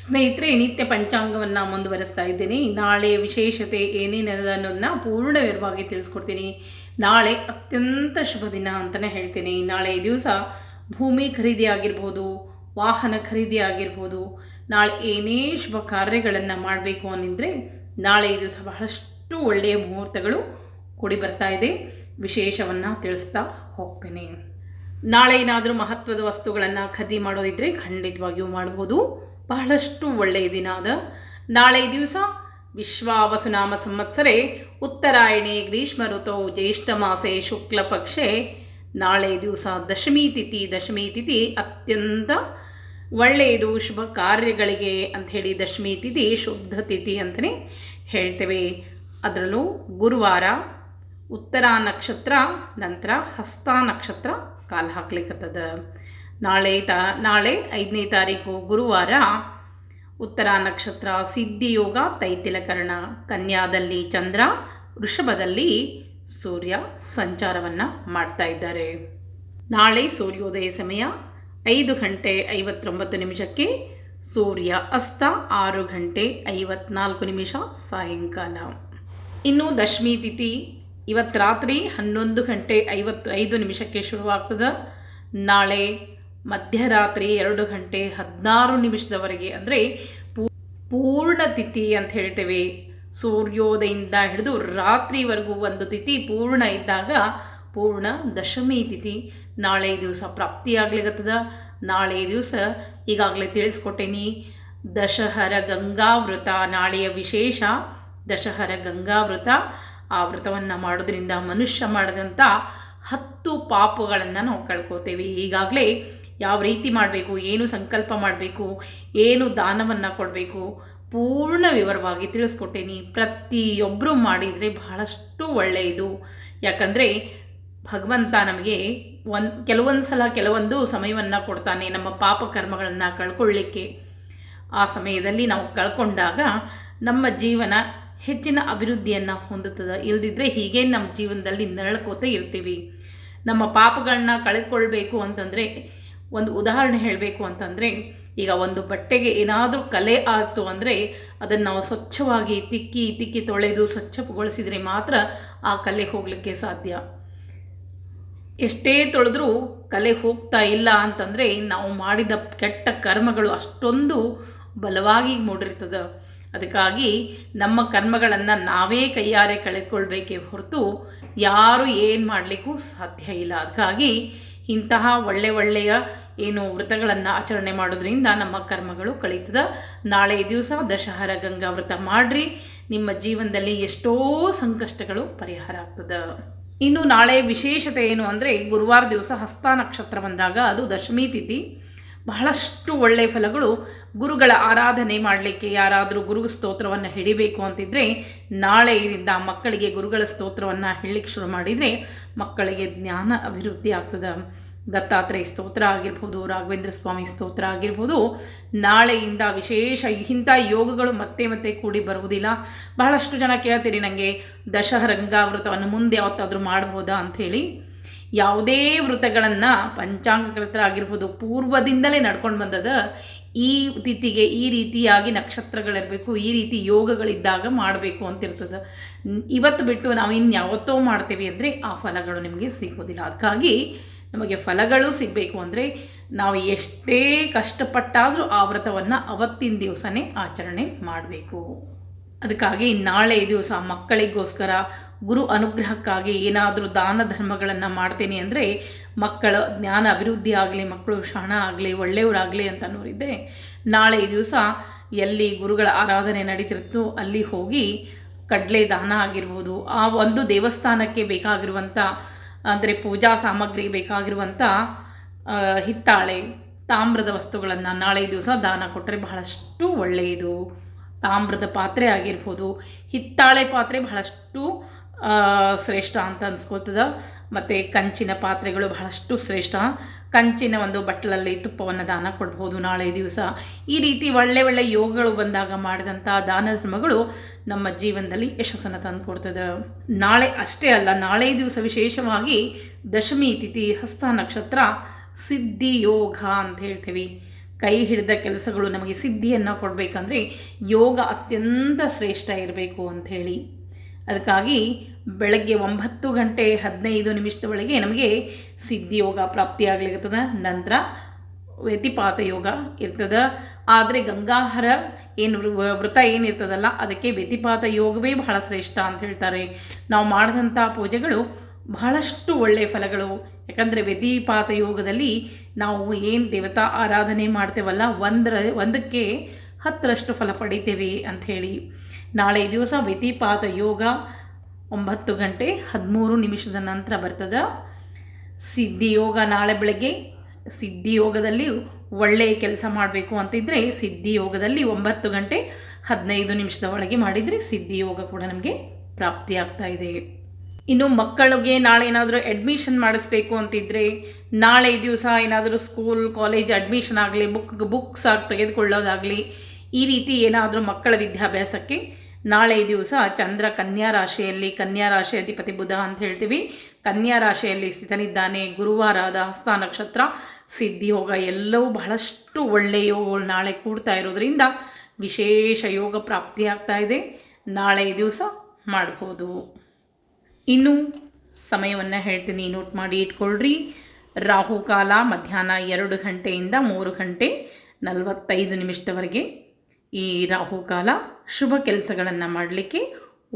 ಸ್ನೇಹಿತರೆ, ನಿತ್ಯ ಪಂಚಾಂಗವನ್ನು ಮುಂದುವರಿಸ್ತಾ ಇದ್ದೀನಿ. ನಾಳೆ ವಿಶೇಷತೆ ಏನೇನಿದೆ ಅನ್ನೋದನ್ನ ಪೂರ್ಣ ವಿವರವಾಗಿ ತಿಳಿಸ್ಕೊಡ್ತೀನಿ. ನಾಳೆ ಅತ್ಯಂತ ಶುಭ ದಿನ ಅಂತಲೇ ಹೇಳ್ತೀನಿ. ನಾಳೆ ದಿವಸ ಭೂಮಿ ಖರೀದಿ ಆಗಿರ್ಬೋದು, ವಾಹನ ಖರೀದಿ ಆಗಿರ್ಬೋದು, ನಾಳೆ ಏನೇ ಶುಭ ಕಾರ್ಯಗಳನ್ನು ಮಾಡಬೇಕು ಅನ್ನಿದ್ರೆ ನಾಳೆ ದಿವಸ ಬಹಳಷ್ಟು ಒಳ್ಳೆಯ ಮುಹೂರ್ತಗಳು ಕೂಡಿ ಬರ್ತಾ ಇದೆ. ವಿಶೇಷವನ್ನು ತಿಳಿಸ್ತಾ ಹೋಗ್ತೇನೆ. ನಾಳೆ ಏನಾದರೂ ಮಹತ್ವದ ವಸ್ತುಗಳನ್ನು ಖರೀದಿ ಮಾಡೋದಿದ್ರೆ ಖಂಡಿತವಾಗಿಯೂ ಮಾಡ್ಬೋದು. ಬಹಳಷ್ಟು ಒಳ್ಳೆಯ ದಿನ ಅದ. ನಾಳೆ ದಿವಸ ವಿಶ್ವಾವಸುನಾಮ ಸಂವತ್ಸರೆ, ಉತ್ತರಾಯಣೆ ಗ್ರೀಷ್ಮ ಋತು, ಜ್ಯೇಷ್ಠ ಮಾಸೆ ಶುಕ್ಲ ಪಕ್ಷೆ. ನಾಳೆ ದಿವಸ ದಶಮಿ ತಿಥಿ ದಶಮಿ ತಿಥಿ ಅತ್ಯಂತ ಒಳ್ಳೆಯದು, ಶುಭ ಕಾರ್ಯಗಳಿಗೆ ಅಂಥೇಳಿ ದಶಮಿ ತಿಥಿ, ಶುದ್ಧ ತಿಥಿ ಅಂತಲೇ ಹೇಳ್ತೇವೆ. ಅದರಲ್ಲೂ ಗುರುವಾರ ಉತ್ತರ ನಕ್ಷತ್ರ, ನಂತರ ಹಸ್ತ ನಕ್ಷತ್ರ ಕಾಲು ಹಾಕ್ಲಿಕ್ಕತ್ತದ ನಾಳೆ ತಾ, ನಾಳೆ ಐದನೇ ತಾರೀಕು ಗುರುವಾರ ಉತ್ತರ ನಕ್ಷತ್ರ ಸಿದ್ಧಿಯೋಗ, ತೈತಿಲಕರಣ, ಕನ್ಯಾದಲ್ಲಿ ಚಂದ್ರ, ವೃಷಭದಲ್ಲಿ ಸೂರ್ಯ ಸಂಚಾರವನ್ನು ಮಾಡ್ತಾ ಇದ್ದಾರೆ. ನಾಳೆ ಸೂರ್ಯೋದಯ ಸಮಯ ಐದು ಗಂಟೆ ಐವತ್ತೊಂಬತ್ತು ನಿಮಿಷಕ್ಕೆ, ಸೂರ್ಯ ಅಸ್ತ ಆರು ಗಂಟೆ ಐವತ್ನಾಲ್ಕು ನಿಮಿಷ ಸಾಯಂಕಾಲ. ಇನ್ನು ದಶಮಿ ತಿಥಿ ಇವತ್ತು ರಾತ್ರಿ ಹನ್ನೊಂದು ಗಂಟೆ ಐವತ್ತು ಐದು ನಿಮಿಷಕ್ಕೆ ಶುರುವಾಗ್ತದೆ. ನಾಳೆ ಮಧ್ಯರಾತ್ರಿ ಎರಡು ಗಂಟೆ ಹದಿನಾರು ನಿಮಿಷದವರೆಗೆ ಅಂದರೆ ಪೂರ್ಣ ತಿಥಿ ಅಂತ ಹೇಳ್ತೇವೆ. ಸೂರ್ಯೋದಯದಿಂದ ಹಿಡಿದು ರಾತ್ರಿವರೆಗೂ ಒಂದು ತಿಥಿ ಪೂರ್ಣ ಇದ್ದಾಗ ಪೂರ್ಣ ದಶಮಿ ತಿಥಿ. ನಾಳೆ ದಿವಸ ಪ್ರಾಪ್ತಿಯಾಗ್ಲಿಕ್ಕತ್ತದ ನಾಳೆ ದಿವಸ ಈಗಾಗಲೇ ತಿಳಿಸ್ಕೊಟ್ಟೇನಿ. ದಶಹರ ಗಂಗಾವೃತ ನಾಳೆಯ ವಿಶೇಷ ದಶಹರ ಗಂಗಾವೃತ ಆ ವ್ರತವನ್ನು ಮಾಡೋದ್ರಿಂದ ಮನುಷ್ಯ ಮಾಡಿದಂಥ ಹತ್ತು ಪಾಪಗಳನ್ನು ನಾವು ಕಳ್ಕೋತೇವೆ. ಈಗಾಗಲೇ ಯಾವ ರೀತಿ ಮಾಡಬೇಕು, ಏನು ಸಂಕಲ್ಪ ಮಾಡಬೇಕು, ಏನು ದಾನವನ್ನು ಕೊಡಬೇಕು, ಪೂರ್ಣ ವಿವರವಾಗಿ ತಿಳಿಸ್ಕೊಟ್ಟೇನಿ. ಪ್ರತಿಯೊಬ್ಬರು ಮಾಡಿದರೆ ಬಹಳಷ್ಟು ಒಳ್ಳೆಯದು. ಯಾಕಂದರೆ ಭಗವಂತ ನಮಗೆ ಒಂದು ಕೆಲವೊಂದು ಸಲ ಕೆಲವೊಂದು ಸಮಯವನ್ನು ಕೊಡ್ತಾನೆ ನಮ್ಮ ಪಾಪ ಕರ್ಮಗಳನ್ನು ಕಳ್ಕೊಳ್ಳಿಕ್ಕೆ. ಆ ಸಮಯದಲ್ಲಿ ನಾವು ಕಳ್ಕೊಂಡಾಗ ನಮ್ಮ ಜೀವನ ಹೆಚ್ಚಿನ ಅಭಿವೃದ್ಧಿಯನ್ನು ಹೊಂದುತ್ತದೆ. ಇಲ್ದಿದ್ರೆ ಹೀಗೆ ನಮ್ಮ ಜೀವನದಲ್ಲಿ ನರಳ್ಕೋತ ಇರ್ತೀವಿ. ನಮ್ಮ ಪಾಪಗಳನ್ನ ಕಳೆದುಕೊಳ್ಬೇಕು ಅಂತಂದರೆ ಒಂದು ಉದಾಹರಣೆ ಹೇಳಬೇಕು ಅಂತಂದರೆ, ಈಗ ಒಂದು ಬಟ್ಟೆಗೆ ಏನಾದರೂ ಕಲೆ ಆಯಿತು ಅಂದರೆ, ಅದನ್ನು ನಾವು ಸ್ವಚ್ಛವಾಗಿ ತಿಕ್ಕಿ ತಿಕ್ಕಿ ತೊಳೆದು ಸ್ವಚ್ಛಗೊಳಿಸಿದರೆ ಮಾತ್ರ ಆ ಕಲೆ ಹೋಗಲಿಕ್ಕೆ ಸಾಧ್ಯ. ಎಷ್ಟೇ ತೊಳೆದ್ರೂ ಕಲೆ ಹೋಗ್ತಾ ಇಲ್ಲ ಅಂತಂದರೆ, ನಾವು ಮಾಡಿದ ಕೆಟ್ಟ ಕರ್ಮಗಳು ಅಷ್ಟೊಂದು ಬಲವಾಗಿ ಮೂಡಿರ್ತದೆ. ಅದಕ್ಕಾಗಿ ನಮ್ಮ ಕರ್ಮಗಳನ್ನು ನಾವೇ ಕೈಯಾರೆ ಕಳೆದುಕೊಳ್ಬೇಕೇ ಹೊರತು, ಯಾರು ಏನು ಮಾಡಲಿಕ್ಕೂ ಸಾಧ್ಯ ಇಲ್ಲ. ಅದಕ್ಕಾಗಿ ಇಂತಹ ಒಳ್ಳೆ ಒಳ್ಳೆಯ ಏನು ವ್ರತಗಳನ್ನು ಆಚರಣೆ ಮಾಡೋದ್ರಿಂದ ನಮ್ಮ ಕರ್ಮಗಳು ಕಳೀತದ. ನಾಳೆ ದಿವಸ ದಶಹರ ಗಂಗಾ ವ್ರತ ಮಾಡಿರಿ. ನಿಮ್ಮ ಜೀವನದಲ್ಲಿ ಎಷ್ಟೋ ಸಂಕಷ್ಟಗಳು ಪರಿಹಾರ ಆಗ್ತದೆ. ಇನ್ನು ನಾಳೆ ವಿಶೇಷತೆ ಏನು ಅಂದರೆ ಗುರುವಾರ ದಿವಸ ಹಸ್ತ ನಕ್ಷತ್ರ ಬಂದಾಗ ಅದು ದಶಮಿ ತಿಥಿ. ಬಹಳಷ್ಟು ಒಳ್ಳೆಯ ಫಲಗಳು ಗುರುಗಳ ಆರಾಧನೆ ಮಾಡಲಿಕ್ಕೆ ಯಾರಾದರೂ ಗುರು ಸ್ತೋತ್ರವನ್ನು ಹಿಡಿಬೇಕು ಅಂತಿದ್ದರೆ ನಾಳೆಯಿಂದ ಮಕ್ಕಳಿಗೆ ಗುರುಗಳ ಸ್ತೋತ್ರವನ್ನು ಹೇಳಲಿಕ್ಕೆ ಶುರು ಮಾಡಿದರೆ ಮಕ್ಕಳಿಗೆ ಜ್ಞಾನ ಅಭಿವೃದ್ಧಿ ಆಗ್ತದೆ. ದತ್ತಾತ್ರೇಯ ಸ್ತೋತ್ರ ಆಗಿರ್ಬೋದು, ರಾಘವೇಂದ್ರ ಸ್ವಾಮಿ ಸ್ತೋತ್ರ ಆಗಿರ್ಬೋದು, ನಾಳೆಯಿಂದ ವಿಶೇಷ ಇಂಥ ಯೋಗಗಳು ಮತ್ತೆ ಮತ್ತೆ ಕೂಡಿ ಬರುವುದಿಲ್ಲ. ಬಹಳಷ್ಟು ಜನ ಕೇಳ್ತೀರಿ ನನಗೆ ದಶಹರ ಗಂಗಾವೃತವನ್ನು ಮುಂದೆ ಯಾವತ್ತಾದರೂ ಮಾಡ್ಬೋದಾ ಅಂಥೇಳಿ. ಯಾವುದೇ ವೃತಗಳನ್ನು ಪಂಚಾಂಗಕೃತರಾಗಿರ್ಬೋದು ಪೂರ್ವದಿಂದಲೇ ನಡ್ಕೊಂಡು ಬಂದದ, ಈ ತಿಥಿಗೆ ಈ ರೀತಿಯಾಗಿ ನಕ್ಷತ್ರಗಳಿರಬೇಕು, ಈ ರೀತಿ ಯೋಗಗಳಿದ್ದಾಗ ಮಾಡಬೇಕು ಅಂತಿರ್ತದೆ. ಇವತ್ತು ಬಿಟ್ಟು ನಾವು ಇನ್ಯಾವತ್ತೋ ಮಾಡ್ತೀವಿ ಅಂದರೆ ಆ ಫಲಗಳು ನಿಮಗೆ ಸಿಗೋದಿಲ್ಲ. ಅದಕ್ಕಾಗಿ ನಮಗೆ ಫಲಗಳು ಸಿಗಬೇಕು ಅಂದರೆ ನಾವು ಎಷ್ಟೇ ಕಷ್ಟಪಟ್ಟಾದರೂ ಆ ವ್ರತವನ್ನು ಅವತ್ತಿನ ದಿವಸನೇ ಆಚರಣೆ ಮಾಡಬೇಕು. ಅದಕ್ಕಾಗಿ ನಾಳೆ ದಿವಸ ಮಕ್ಕಳಿಗೋಸ್ಕರ ಗುರು ಅನುಗ್ರಹಕ್ಕಾಗಿ ಏನಾದರೂ ದಾನ ಧರ್ಮಗಳನ್ನು ಮಾಡ್ತೀನಿ ಅಂದರೆ ಮಕ್ಕಳ ಜ್ಞಾನ ಅಭಿವೃದ್ಧಿ ಆಗಲಿ, ಮಕ್ಕಳು ಶಾಣ ಆಗಲಿ, ಒಳ್ಳೆಯವರಾಗಲಿ ಅಂತ ನೋಡಿದ್ದೆ ನಾಳೆ ದಿವಸ ಎಲ್ಲಿ ಗುರುಗಳ ಆರಾಧನೆ ನಡೀತಿರುತ್ತೋ ಅಲ್ಲಿ ಹೋಗಿ ಕಡಲೆ ದಾನ ಆಗಿರ್ಬೋದು, ಆ ಒಂದು ದೇವಸ್ಥಾನಕ್ಕೆ ಬೇಕಾಗಿರುವಂಥ ಅಂದರೆ ಪೂಜಾ ಸಾಮಗ್ರಿ ಬೇಕಾಗಿರುವಂಥ ಹಿತ್ತಾಳೆ, ತಾಮ್ರದ ವಸ್ತುಗಳನ್ನು ನಾಳೆ ದಿವಸ ದಾನ ಕೊಟ್ಟರೆ ಬಹಳಷ್ಟು ಒಳ್ಳೆಯದು. ತಾಮ್ರದ ಪಾತ್ರೆ ಆಗಿರ್ಬೋದು, ಹಿತ್ತಾಳೆ ಪಾತ್ರೆ ಬಹಳಷ್ಟು ಶ್ರೇಷ್ಠ ಅಂತ ಅನ್ಸ್ಕೊಳ್ತದ. ಮತ್ತು ಕಂಚಿನ ಪಾತ್ರೆಗಳು ಬಹಳಷ್ಟು ಶ್ರೇಷ್ಠ. ಕಂಚಿನ ಒಂದು ಬಟ್ಟಲಲ್ಲಿ ತುಪ್ಪವನ್ನು ದಾನ ಕೊಡ್ಬೋದು ನಾಳೆ ದಿವಸ. ಈ ರೀತಿ ಒಳ್ಳೆ ಒಳ್ಳೆ ಯೋಗಗಳು ಬಂದಾಗ ಮಾಡಿದಂಥ ದಾನ ಧರ್ಮಗಳು ನಮ್ಮ ಜೀವನದಲ್ಲಿ ಯಶಸ್ಸನ್ನು ತಂದು ಕೊಡ್ತದೆ ನಾಳೆ ಅಷ್ಟೇ ಅಲ್ಲ, ನಾಳೆ ದಿವಸ ವಿಶೇಷವಾಗಿ ದಶಮಿ ತಿಥಿ, ಹಸ್ತ ನಕ್ಷತ್ರ, ಸಿದ್ಧಿ ಯೋಗ ಅಂತ ಹೇಳ್ತೀವಿ. ಕೈ ಹಿಡಿದ ಕೆಲಸಗಳು ನಮಗೆ ಸಿದ್ಧಿಯನ್ನು ಕೊಡಬೇಕಂದ್ರೆ ಯೋಗ ಅತ್ಯಂತ ಶ್ರೇಷ್ಠ ಇರಬೇಕು ಅಂಥೇಳಿ ಅದಕ್ಕಾಗಿ ಬೆಳಗ್ಗೆ ಒಂಬತ್ತು ಗಂಟೆ ಹದಿನೈದು ನಿಮಿಷದ ಒಳಗೆ ನಮಗೆ ಸಿದ್ಧಿ ಯೋಗ ಪ್ರಾಪ್ತಿಯಾಗ್ಲಿಕ್ಕದ ನಂತರ ವ್ಯತಿಪಾತ ಯೋಗ ಇರ್ತದ. ಆದರೆ ಗಂಗಾಹರ ಏನು ವ್ರತ ಏನಿರ್ತದಲ್ಲ, ಅದಕ್ಕೆ ವ್ಯತಿಪಾತ ಯೋಗವೇ ಬಹಳ ಶ್ರೇಷ್ಠ ಅಂತ ಹೇಳ್ತಾರೆ. ನಾವು ಮಾಡಿದಂಥ ಪೂಜೆಗಳು ಬಹಳಷ್ಟು ಒಳ್ಳೆಯ ಫಲಗಳು. ಯಾಕಂದರೆ ವ್ಯತಿಪಾತ ಯೋಗದಲ್ಲಿ ನಾವು ಏನು ದೇವತಾ ಆರಾಧನೆ ಮಾಡ್ತೇವಲ್ಲ, ಒಂದರ, ಒಂದಕ್ಕೆ ಹತ್ತರಷ್ಟು ಫಲ ಪಡಿತೇವೆ ಅಂಥೇಳಿ ನಾಳೆ ದಿವಸ ವ್ಯತಿಪಾತ ಯೋಗ ಒಂಬತ್ತು ಗಂಟೆ ಹದಿಮೂರು ನಿಮಿಷದ ನಂತರ ಬರ್ತದೆ. ಸಿದ್ಧಿಯೋಗ ನಾಳೆ ಬೆಳಗ್ಗೆ. ಸಿದ್ಧಿಯೋಗದಲ್ಲಿ ಒಳ್ಳೆಯ ಕೆಲಸ ಮಾಡಬೇಕು ಅಂತಿದ್ದರೆ ಸಿದ್ಧಿಯೋಗದಲ್ಲಿ ಒಂಬತ್ತು ಗಂಟೆ ಹದಿನೈದು ನಿಮಿಷದ ಒಳಗೆ ಮಾಡಿದರೆ ಸಿದ್ಧಿಯೋಗ ಕೂಡ ನಮಗೆ ಪ್ರಾಪ್ತಿಯಾಗ್ತಾ ಇದೆ. ಇನ್ನು ಮಕ್ಕಳಿಗೆ ನಾಳೆ ಏನಾದರೂ ಅಡ್ಮಿಷನ್ ಮಾಡಿಸ್ಬೇಕು ಅಂತಿದ್ದರೆ ನಾಳೆ ದಿವಸ ಏನಾದರೂ ಸ್ಕೂಲ್ ಕಾಲೇಜ್ ಅಡ್ಮಿಷನ್ ಆಗಲಿ ಬುಕ್ ಬುಕ್ಸ್ ಆಗಿ ತೆಗೆದುಕೊಳ್ಳೋದಾಗಲಿ ಈ ರೀತಿ ಏನಾದರೂ ಮಕ್ಕಳ ವಿದ್ಯಾಭ್ಯಾಸಕ್ಕೆ ನಾಳೆ ದಿವಸ ಚಂದ್ರ ಕನ್ಯಾ ರಾಶಿಯಲ್ಲಿ, ಕನ್ಯಾ ರಾಶಿ ಅಧಿಪತಿ ಬುಧ ಅಂತ ಹೇಳ್ತೀವಿ. ಕನ್ಯಾ ರಾಶಿಯಲ್ಲಿ ಸ್ಥಿತನಿದ್ದಾನೆ ಗುರುವಾರದ ಹಸ್ತ ನಕ್ಷತ್ರ ಸಿದ್ಧಿಯೋಗ ಎಲ್ಲವೂ ಬಹಳಷ್ಟು ಒಳ್ಳೆಯ ಯೋಗಗಳು ನಾಳೆ ಕೂಡ್ತಾ ಇರೋದ್ರಿಂದ ವಿಶೇಷ ಯೋಗ ಪ್ರಾಪ್ತಿಯಾಗ್ತಾ ಇದೆ. ನಾಳೆ ದಿವಸ ಮಾಡ್ಬೋದು. ಇನ್ನು ಸಮಯವನ್ನು ಹೇಳ್ತೀನಿ ನೋಟ್ ಮಾಡಿ ಇಟ್ಕೊಳ್ರಿ. ರಾಹುಕಾಲ ಮಧ್ಯಾಹ್ನ ಎರಡು ಗಂಟೆಯಿಂದ ಮೂರು ಗಂಟೆ ನಲವತ್ತೈದು ನಿಮಿಷದವರೆಗೆ ಈ ರಾಹುಕಾಲ ಶುಭ ಕೆಲಸಗಳನ್ನು ಮಾಡಲಿಕ್ಕೆ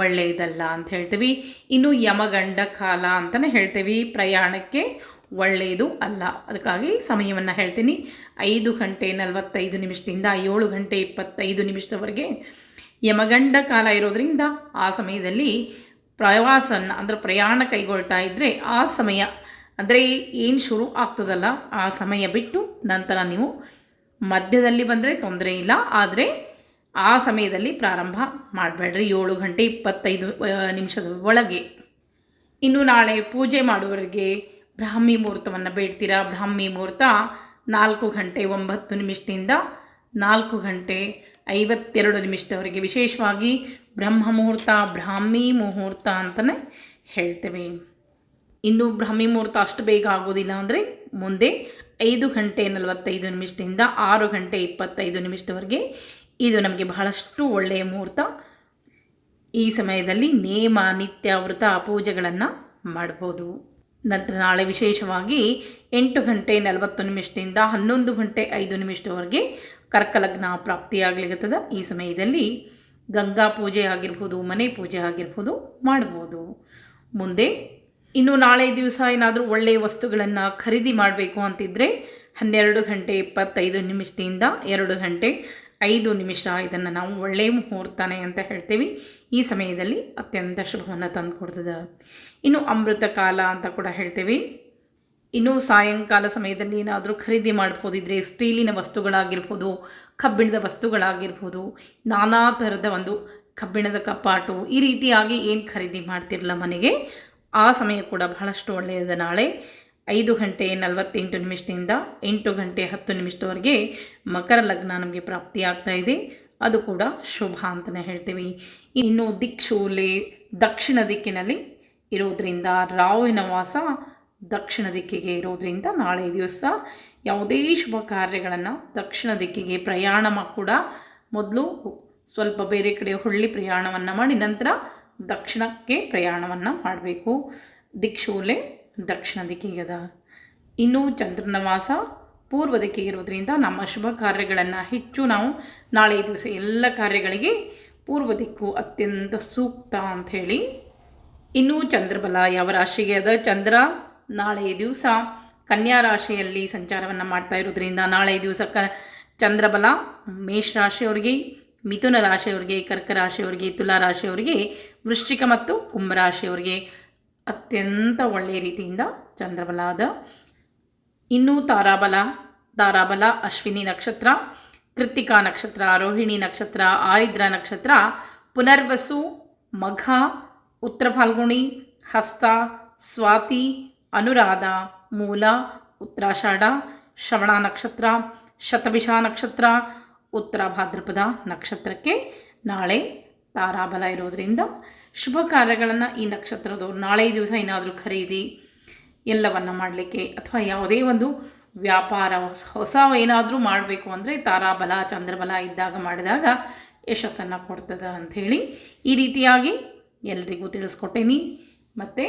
ಒಳ್ಳೆಯದಲ್ಲ ಅಂತ ಹೇಳ್ತೀವಿ. ಇನ್ನು ಯಮಗಂಡ ಕಾಲ ಅಂತಲೇ ಹೇಳ್ತೀವಿ. ಪ್ರಯಾಣಕ್ಕೆ ಒಳ್ಳೆಯದು ಅಲ್ಲ. ಅದಕ್ಕಾಗಿ ಸಮಯವನ್ನು ಹೇಳ್ತೀನಿ. ಐದು ಗಂಟೆ ನಲವತ್ತೈದು ನಿಮಿಷದಿಂದ ಏಳು ಗಂಟೆ ಇಪ್ಪತ್ತೈದು ನಿಮಿಷದವರೆಗೆ ಯಮಗಂಡ ಕಾಲ ಇರೋದರಿಂದ ಆ ಸಮಯದಲ್ಲಿ ಪ್ರವಾಸನ ಅಂದರೆ ಪ್ರಯಾಣ ಕೈಗೊಳ್ತಾ ಇದ್ದರೆ ಆ ಸಮಯ ಅಂದರೆ ಏನು ಶುರು ಆಗ್ತದಲ್ಲ ಆ ಸಮಯ ಬಿಟ್ಟು ನಂತರ ನೀವು ಮಧ್ಯದಲ್ಲಿ ಬಂದರೆ ತೊಂದರೆ ಇಲ್ಲ, ಆದರೆ ಆ ಸಮಯದಲ್ಲಿ ಪ್ರಾರಂಭ ಮಾಡಬೇಡ್ರಿ. ಏಳು ಗಂಟೆ ಇಪ್ಪತ್ತೈದು ನಿಮಿಷದ ಒಳಗೆ. ಇನ್ನು ನಾಳೆ ಪೂಜೆ ಮಾಡುವವರಿಗೆ ಬ್ರಾಹ್ಮಿ ಮುಹೂರ್ತವನ್ನು ಬೇಡ್ತೀರಾ? ಬ್ರಾಹ್ಮಿ ಮುಹೂರ್ತ ನಾಲ್ಕು ಗಂಟೆ ಒಂಬತ್ತು ನಿಮಿಷದಿಂದ ನಾಲ್ಕು ಗಂಟೆ ಐವತ್ತೆರಡು ನಿಮಿಷದವರೆಗೆ. ವಿಶೇಷವಾಗಿ ಬ್ರಹ್ಮ ಮುಹೂರ್ತ, ಬ್ರಾಹ್ಮಿ ಮುಹೂರ್ತ ಅಂತಲೇ ಹೇಳ್ತೇವೆ. ಇನ್ನು ಬ್ರಾಹ್ಮಿ ಮುಹೂರ್ತ ಅಷ್ಟು ಬೇಗ ಆಗೋದಿಲ್ಲ ಅಂದರೆ ಮುಂದೆ ಐದು ಗಂಟೆ ನಲವತ್ತೈದು ನಿಮಿಷದಿಂದ ಆರು ಗಂಟೆ ಇಪ್ಪತ್ತೈದು ನಿಮಿಷದವರೆಗೆ ಇದು ನಮಗೆ ಬಹಳಷ್ಟು ಒಳ್ಳೆಯ ಮುಹೂರ್ತ. ಈ ಸಮಯದಲ್ಲಿ ನೇಮ, ನಿತ್ಯ, ವ್ರತ ಪೂಜೆಗಳನ್ನು ಮಾಡ್ಬೋದು. ನಂತರ ನಾಳೆ ವಿಶೇಷವಾಗಿ ಎಂಟು ಗಂಟೆ ನಲವತ್ತು ನಿಮಿಷದಿಂದ ಹನ್ನೊಂದು ಗಂಟೆ ಐದು ನಿಮಿಷದವರೆಗೆ ಕರ್ಕಲಗ್ನ ಪ್ರಾಪ್ತಿಯಾಗಲಿರುತ್ತದೆ ಈ ಸಮಯದಲ್ಲಿ ಗಂಗಾ ಪೂಜೆ ಆಗಿರ್ಬೋದು, ಮನೆ ಪೂಜೆ ಆಗಿರ್ಬೋದು ಮಾಡ್ಬೋದು. ಮುಂದೆ ಇನ್ನು ನಾಳೆ ದಿವಸ ಏನಾದರೂ ಒಳ್ಳೆಯ ವಸ್ತುಗಳನ್ನು ಖರೀದಿ ಮಾಡಬೇಕು ಅಂತಿದ್ದರೆ ಹನ್ನೆರಡು ಗಂಟೆ ಇಪ್ಪತ್ತೈದು ನಿಮಿಷದಿಂದ ಎರಡು ಗಂಟೆ ಐದು ನಿಮಿಷ ಇದನ್ನು ನಾವು ಒಳ್ಳೆಯ ಮುಹೂರ್ತನೇ ಅಂತ ಹೇಳ್ತೀವಿ. ಈ ಸಮಯದಲ್ಲಿ ಅತ್ಯಂತ ಶುಭವನ್ನು ತಂದು ಕೊಡ್ತದೆ ಇನ್ನು ಅಮೃತ ಕಾಲ ಅಂತ ಕೂಡ ಹೇಳ್ತೀವಿ. ಇನ್ನು ಸಾಯಂಕಾಲ ಸಮಯದಲ್ಲಿ ಏನಾದರೂ ಖರೀದಿ ಮಾಡ್ಬೋದಿದ್ರೆ ಸ್ಟೀಲಿನ ವಸ್ತುಗಳಾಗಿರ್ಬೋದು, ಕಬ್ಬಿಣದ ವಸ್ತುಗಳಾಗಿರ್ಬೋದು, ನಾನಾ ಥರದ ಒಂದು ಕಬ್ಬಿಣದ ಕಪಾಟು ಈ ರೀತಿಯಾಗಿ ಏನು ಖರೀದಿ ಮಾಡ್ತಿರಲ್ಲ ಮನೆಗೆ? ಆ ಸಮಯ ಕೂಡ ಬಹಳಷ್ಟು ಒಳ್ಳೆಯದ. ನಾಳೆ ಐದು ಗಂಟೆ ನಲವತ್ತೆಂಟು ನಿಮಿಷದಿಂದ ಎಂಟು ಗಂಟೆ ಹತ್ತು ನಿಮಿಷದವರೆಗೆ ಮಕರ ಲಗ್ನ ನಮಗೆ ಪ್ರಾಪ್ತಿಯಾಗ್ತಾ ಇದೆ. ಅದು ಕೂಡ ಶುಭ ಅಂತಲೇ ಹೇಳ್ತೀವಿ. ಇನ್ನು ದಿಕ್ಷೂಲೆ ದಕ್ಷಿಣ ದಿಕ್ಕಿನಲ್ಲಿ ಇರೋದರಿಂದ ರಾವಿನ ವಾಸ ದಕ್ಷಿಣ ದಿಕ್ಕಿಗೆ ಇರೋದರಿಂದ ನಾಳೆ ದಿವಸ ಯಾವುದೇ ಶುಭ ಕಾರ್ಯಗಳನ್ನು ದಕ್ಷಿಣ ದಿಕ್ಕಿಗೆ ಪ್ರಯಾಣ ಕೂಡ ಮೊದಲು ಸ್ವಲ್ಪ ಬೇರೆ ಕಡೆ ಹೊಳ್ಳಿ ಪ್ರಯಾಣವನ್ನು ಮಾಡಿ ನಂತರ ದಕ್ಷಿಣಕ್ಕೆ ಪ್ರಯಾಣವನ್ನು ಮಾಡಬೇಕು. ದಿಕ್ಷೂಲೆ ದಕ್ಷಿಣ ದಿಕ್ಕಿಗದ. ಇನ್ನು ಚಂದ್ರನ ವಾಸ ಪೂರ್ವ ದಿಕ್ಕಿಗಿರೋದ್ರಿಂದ ನಮ್ಮ ಶುಭ ಕಾರ್ಯಗಳನ್ನು ಹೆಚ್ಚು ನಾವು ನಾಳೆ ದಿವಸ ಎಲ್ಲ ಕಾರ್ಯಗಳಿಗೆ ಪೂರ್ವ ದಿಕ್ಕು ಅತ್ಯಂತ ಸೂಕ್ತ ಅಂತ ಹೇಳಿ. ಇನ್ನು ಚಂದ್ರಬಲ ಯಾವ ರಾಶಿಗೆ ಅದ? ಚಂದ್ರ ನಾಳೆ ದಿವಸ ಕನ್ಯಾ ರಾಶಿಯಲ್ಲಿ ಸಂಚಾರವನ್ನು ಮಾಡ್ತಾ ಇರೋದ್ರಿಂದ ನಾಳೆ ದಿವಸ ಕ ಚಂದ್ರಬಲ ಮೇಷ ರಾಶಿಯವರಿಗೆ ಮಿಥುನ ರಾಶಿಯವರಿಗೆ, ಕರ್ಕ ರಾಶಿಯವರಿಗೆ, ತುಲಾ ರಾಶಿಯವರಿಗೆ, ವೃಶ್ಚಿಕ ಮತ್ತು ಕುಂಭರಾಶಿಯವರಿಗೆ ಅತ್ಯಂತ ಒಳ್ಳೆಯ ರೀತಿಯಿಂದ ಚಂದ್ರಬಲ ಅದ ಇನ್ನು ತಾರಾಬಲ ತಾರಾಬಲ, ಅಶ್ವಿನಿ ನಕ್ಷತ್ರ ಕೃತಿಕಾ ನಕ್ಷತ್ರ, ರೋಹಿಣಿ ನಕ್ಷತ್ರ, ಆರಿದ್ರ ನಕ್ಷತ್ರ, ಪುನರ್ವಸು, ಮಘ, ಉತ್ತರ ಫಾಲ್ಗುಣಿ, ಹಸ್ತ, ಸ್ವಾತಿ, ಅನುರಾಧ, ಮೂಲ, ಉತ್ತರಾಷಾಢ, ಶ್ರವಣ ನಕ್ಷತ್ರ, ಶತಭಿಷ ನಕ್ಷತ್ರ ಉತ್ತರ ಭಾದ್ರಪದ ನಕ್ಷತ್ರಕ್ಕೆ ನಾಳೆ ತಾರಾಬಲ ಇರೋದರಿಂದ ಶುಭ ಕಾರ್ಯಗಳನ್ನು ಈ ನಕ್ಷತ್ರದವರು ನಾಳೆ ದಿವಸ ಏನಾದರೂ ಖರೀದಿ ಎಲ್ಲವನ್ನು ಮಾಡಲಿಕ್ಕೆ ಅಥವಾ ಯಾವುದೇ ಒಂದು ವ್ಯಾಪಾರ ಹೊಸ ಹೊಸ ಏನಾದರೂ ಮಾಡಬೇಕು ಅಂದರೆ ತಾರಾಬಲ, ಚಂದ್ರಬಲ ಇದ್ದಾಗ ಮಾಡಿದಾಗ ಯಶಸ್ಸನ್ನು ಕೊಡ್ತದೆ ಅಂಥೇಳಿ ಈ ರೀತಿಯಾಗಿ ಎಲ್ರಿಗೂ ತಿಳಿಸ್ಕೊಟ್ಟೇನಿ. ಮತ್ತು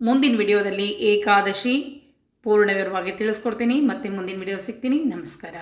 ಮುಂದಿನ ವಿಡಿಯೋದಲ್ಲಿ ಏಕಾದಶಿ ಪೂರ್ಣ ವಿವರವಾಗಿ ತಿಳಿಸ್ಕೊಡ್ತೀನಿ. ಮತ್ತು ಮುಂದಿನ ವಿಡಿಯೋ ಸಿಗ್ತೀನಿ. ನಮಸ್ಕಾರ.